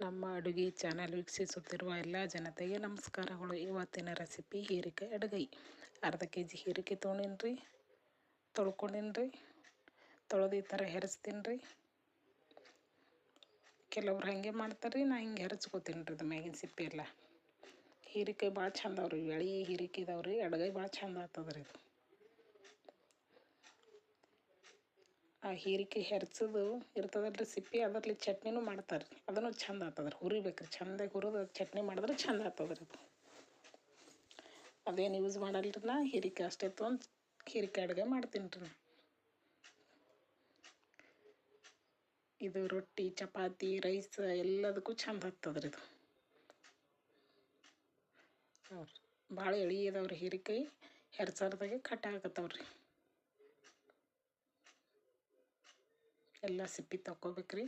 ನಮ್ಮ ಅಡುಗೆ ಚಾನಲ್ ವೀಕ್ಷಿಸುತ್ತಿರುವ ಎಲ್ಲ ಜನತೆಗೆ ನಮಸ್ಕಾರಗಳು. ಇವತ್ತಿನ ರೆಸಿಪಿ ಹೀರೆಕಾಯಿ ಅಡುಗೆ. ಅರ್ಧ ಕೆ ಜಿ ಹೀರೆಕಾಯಿ ತೊಗೊಂಡಿನಿ ತೊಳ್ಕೊಂಡಿನ್ರಿ, ತೊಳೆದು ಈ ಥರ ಹೆರಸ್ತೀನಿ ರೀ ಕೆಲವ್ರು ಹಾಗೆ ಮಾಡ್ತಾರೆ ನಾ ಹಿಂಗೆ ಹೆರಚ್ಕೋತೀನಿ ರೀ ಅದು ಮ್ಯಾಗಿನ ಸಿಪ್ಪೆ ಎಲ್ಲ. ಹೀರೆಕಾಯಿ ಭಾಳ ಚಂದ ಅವ್ರಿ ಎಳೆ ಹೀರೆಕಾಯಿ ಇದಾವೆ ರೀ ಅಡುಗೆ ಭಾಳ ಚಂದ ಆಗ್ತದೆ ರೀ ಇದು. ಆ ಹೀರಿಕೆ ಹೆರ್ಚದು ಇರ್ತದಲ್ಲ ರೀ ಸಿಪ್ಪಿ ಅದರಲ್ಲಿ ಚಟ್ನಿನೂ ಮಾಡ್ತಾರೆ. ರೀ ಅದನ್ನು ಚಂದ ಆತದ್ರಿ, ಹುರಿಬೇಕ್ರಿ. ಚಂದಾಗಿ ಹುರಿದು ಚಟ್ನಿ ಮಾಡಿದ್ರೆ ಚಂದ ಆಗ್ತದ್ರಿ ಅದು. ಅದೇನು ಯೂಸ್ ಮಾಡಲ್ರಿ ನಾ? ಹೀರಿಕೆ ಅಷ್ಟೇ ತೊಗೊಂಡು ಹೀರಿಕೆ ಅಡುಗೆ ಮಾಡ್ತೀನಿ ರೀ ಇದು ರೊಟ್ಟಿ, ಚಪಾತಿ, ರೈಸ್ ಎಲ್ಲದಕ್ಕೂ ಚಂದ ಆಗ್ತದ್ರಿ ಇದು. ನೋಡ್ರಿ ಭಾಳ ಎಳೆ ಇದಾವೆ ರೀ ಹೀರೆಕಾಯಿ. ಹೆರ್ಚಾರ್ದಾಗೆ ಕಟ್ ಆಗತ್ತವ್ರಿ. ಎಲ್ಲ ಸಿಪ್ಪಿ ರೀ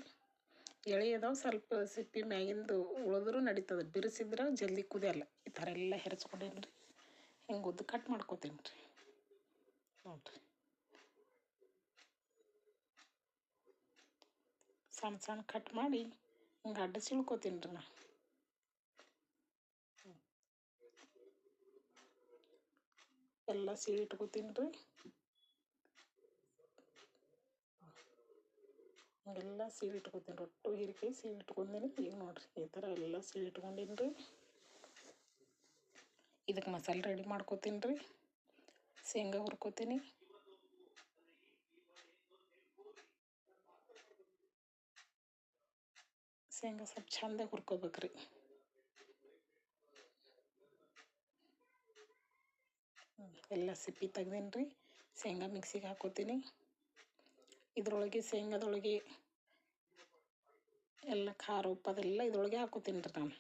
ಎಳೆ ಅದಾವ, ಸ್ವಲ್ಪ ಸಿಪ್ಪೆ ಮ್ಯಾಗಿಂದು ಉಳಿದ್ರೂ ನಡೀತದೆ. ಬಿರಿಸಿದ್ರೆ ಜಲ್ದಿ ಕುದಿಯಲ್ಲ. ಈ ಥರ ಎಲ್ಲ ಹೆರಚ್ಕೊಂಡೇನಿ ರೀ ಹಿಂಗೆ ಉದ್ದು ಕಟ್ ಮಾಡ್ಕೋತೀನಿ ರೀ ನೋಡಿರಿ. ಸಣ್ಣ ಸಣ್ಣ ಕಟ್ ಮಾಡಿ ಹಿಂಗೆ ಅಡ್ಡ ಸಿಳ್ಕೋತೀನಿ ರೀ ನಾ ಎಲ್ಲ ಸೀಳಿಟ್ಕೋತೀನಿ ರೀ ಹಿಂಗೆಲ್ಲ ಸೀಳು ಇಟ್ಕೊತೀನಿ, ರೊಟ್ಟು, ಹೀರಿಕಾಯಿ ಸೀಳು ಇಟ್ಕೊಂಡೀನಿ. ಈಗ ನೋಡಿರಿ, ಈ ಥರ ಎಲ್ಲ ಸೀಳು ಇಟ್ಕೊಂಡೀನಿ ರೀ ಇದಕ್ಕೆ ಮಸಾಲೆ ರೆಡಿ ಮಾಡ್ಕೋತೀನಿ ರೀ ಶೇಂಗಾ ಹುರ್ಕೋತೀನಿ. ಶೇಂಗಾ ಸ್ವಲ್ಪ ಚಂದಾಗಿ ಹುರ್ಕೋಬೇಕ್ರಿ. ಎಲ್ಲ ಸಿಪ್ಪಿ ತೆಗ್ದೀನಿ ರೀ ಶೇಂಗಾ ಮಿಕ್ಸಿಗೆ ಹಾಕೋತೀನಿ. ಇದ್ರೊಳಗೆ ಶೇಂಗಾದೊಳಗೆ ಎಲ್ಲ ಖಾರ ಉಪ್ಪು ಅದೆಲ್ಲ ಇದ್ರೊಳಗೆ ಹಾಕೋತೀನಿ ರೀ ನಾನು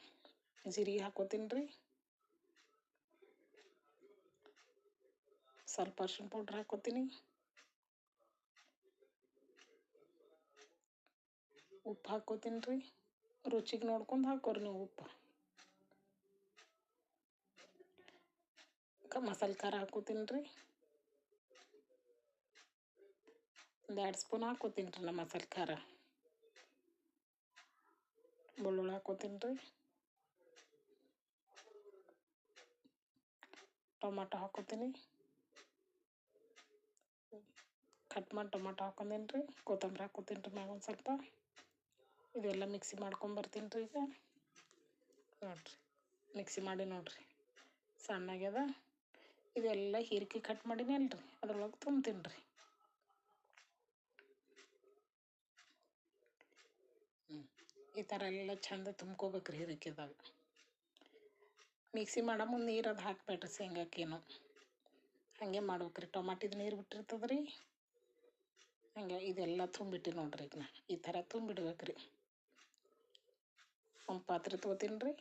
ಜೀರಿಗೆ ಹಾಕೋತೀನಿ ರೀ. ಸ್ವಲ್ಪ ಅರ್ಶಿಣ ಪೌಡ್ರ್ ಹಾಕೋತೀನಿ. ಉಪ್ಪು ಹಾಕೋತೀನಿ ರೀ. ರುಚಿಗೆ ನೋಡ್ಕೊಂಡು ಹಾಕೋರಿ ನೀವು ಉಪ್ಪು. ಮಸಾಲೆ ಖಾರ ಹಾಕೋತೀನಿ ರೀ. ಒಂದು ಸ್ಪೂನ್ ಹಾಕೋತೀನಿ ರೀ ನಮ್ಮ ಮಸಾಲೆ ಖಾರ. ಬೆಳ್ಳುಳ್ಳಿ ಹಾಕೋತೀನಿ ರೀ ಟೊಮಾಟೊ ಹಾಕೋತೀನಿ ಕಟ್ ಮಾಡಿ ಟೊಮಾಟೊ ಹಾಕೊಂಡೇನಿ ರೀ ಕೊತ್ತಂಬರಿ ಹಾಕೋತೀನಿ ರೀ ಮ್ಯಾಗ ಒಂದು ಸ್ವಲ್ಪ. ಇದೆಲ್ಲ ಮಿಕ್ಸಿ ಮಾಡ್ಕೊಂಬರ್ತೀನಿ ರೀ ಈಗ. ನೋಡಿರಿ, ಮಿಕ್ಸಿ ಮಾಡಿ ನೋಡಿರಿ. ಸಣ್ಣಾಗ್ಯದ. ಇದೆಲ್ಲ ಹೀರಿಕೆ ಕಟ್ ಮಾಡೀನಿ ಅಲ್ರಿ. ಅದ್ರೊಳಗೆ ತುಂಬ್ತೀನಿ ರೀ ಈ ಥರ ಎಲ್ಲ ಚಂದ ತುಂಬ್ಕೋಬೇಕ್ರಿ ಹಿರಿಕಿದಾಗ ಮಿಕ್ಸಿ ಮಾಡೋ ಮುಂದೆ ನೀರು ಅದು ಹಾಕ್ಬೇಡ್ರಿ ಶೇಂಗಾಕೇನು. ಹಾಗೆ ಮಾಡ್ಬೇಕ್ರಿ. ಟೊಮಾಟಿದು ನೀರು ಬಿಟ್ಟಿರ್ತದೆ ರೀ ಹಂಗೆ ಇದೆಲ್ಲ ತುಂಬಿಟ್ಟು ನೋಡ್ರಿ ಈಗ ನಾ. ಈ ಥರ ತುಂಬಿಡ್ಬೇಕ್ರಿ. ಒಂದು ಪಾತ್ರೆ ತೊಗೋತೀನಿ ರೀ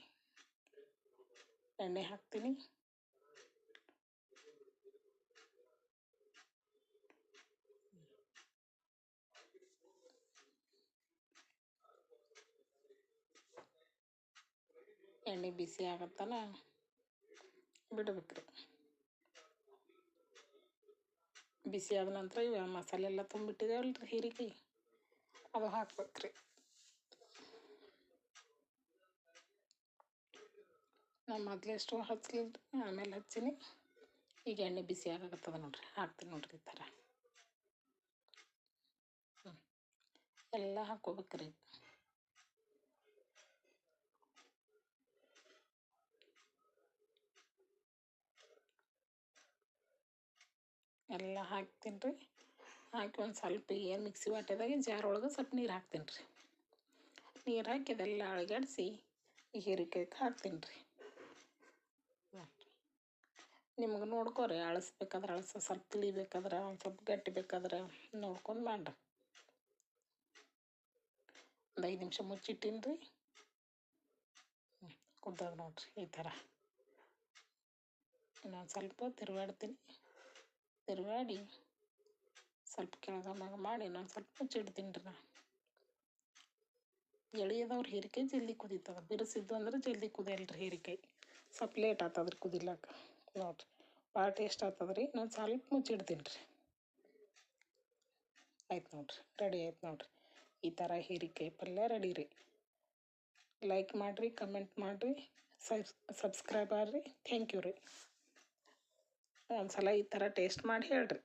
ಎಣ್ಣೆ ಹಾಕ್ತೀನಿ. ಎಣ್ಣೆ ಬಿಸಿ ಆಗತ್ತನ ಬಿಡ್ಬೇಕ್ರಿ. ಬಿಸಿ ಆದ ನಂತರ ಇವ ಮಸಾಲೆ ಎಲ್ಲ ತುಂಬಿಟ್ಟಿದ್ದೇವಲ್ಲ ರೀ ಹೀರಿಗೆ, ಅದು ಹಾಕ್ಬೇಕ್ರಿ. ನಾನು ಮೊದಲೇ ಸ್ಟವ್ ಹಚ್ಚಲಿಲ್ಲ ಆಮೇಲೆ ಹಚ್ಚೀನಿ. ಈಗ ಎಣ್ಣೆ ಬಿಸಿ ಆಗತ್ತದ ನೋಡ್ರಿ, ಹಾಕ್ತೀನಿ ನೋಡ್ರಿ ಈ ಥರ. ಎಲ್ಲ ಹಾಕ್ಕೋಬೇಕ್ರಿ. ಎಲ್ಲ ಹಾಕ್ತೀನಿ ರೀ ಹಾಕಿ ಒಂದು ಸ್ವಲ್ಪ ಏನು ಮಿಕ್ಸಿ ವಾಟ್ಯದಾಗೆ ಜಾರೊಳಗೆ ಸ್ವಲ್ಪ ನೀರು ಹಾಕ್ತೀನಿ ರೀ ನೀರು ಹಾಕಿ ಅದೆಲ್ಲ ಅಳಗಾಡಿಸಿ ಹೀರೆಕಾಯ್ಗೆ ಹಾಕ್ತೀನಿ ರೀ ನಿಮ್ಗೆ ನೋಡ್ಕೋರಿ ಅಳಸ್ಬೇಕಾದ್ರೆ ಅಳಸ, ಸ್ವಲ್ಪ ತಿಳಿಬೇಕಾದ್ರೆ ಒಂದು ಸ್ವಲ್ಪ ಗಟ್ಟಿ ಬೇಕಾದ್ರೆ ನೋಡ್ಕೊಂಡು ಮಾಡ್ರಿ. ಒಂದು ಐದು ನಿಮಿಷ ಮುಚ್ಚಿಟ್ಟೀನಿ ರೀ ಕುದ್ದಾಗ ನೋಡ್ರಿ ಈ ಥರ ಇನ್ನೊಂದು ಸ್ವಲ್ಪ ತಿರುಗಾಡ್ತೀನಿ. ತಿರುಗಾಡಿ ಸ್ವಲ್ಪ ಕೆಳಗೆ ಮಾಡಿ ನಾನು ಸ್ವಲ್ಪ ಮುಚ್ಚಿಡ್ತೀನಿ ರೀ ನಾ. ಎಳೆಯದವ್ರು ಹೀರಿಕಾಯಿ ಜಲ್ದಿ ಕುದೀತದ ಬಿರುಸಿದ್ದು ಅಂದ್ರೆ ಜಲ್ದಿ ಕುದಿಯಲ್ರಿ ಹೀರಿಕಾಯಿ. ಸ್ವಲ್ಪ ಲೇಟ್ ಆಗ್ತದ್ರಿ ಕುದಿಲಾಕ ನೋಡಿರಿ, ಭಾಳ ಟೇಸ್ಟ್ ಆತದ್ರಿ. ನಾನು ಸ್ವಲ್ಪ ಮುಚ್ಚಿಡ್ತೀನಿ ರೀ. ಆಯ್ತು ನೋಡಿರಿ ರೆಡಿ ಆಯ್ತು ನೋಡಿರಿ. ಈ ಥರ ಹೀರಿಕಾಯಿ ಪಲ್ಯ ರೆಡಿ ರೀ. ಲೈಕ್ ಮಾಡಿರಿ ಕಮೆಂಟ್ ಮಾಡಿರಿ. ಸಬ್ಸ್ ಸಬ್ಸ್ಕ್ರೈಬ್ ಆಗ್ರಿ ಥ್ಯಾಂಕ್ ಯು ರೀ. ಒಂದು ಸಲ ಈ ಥರ ಟೇಸ್ಟ್ ಮಾಡಿ ಹೇಳಿರಿ.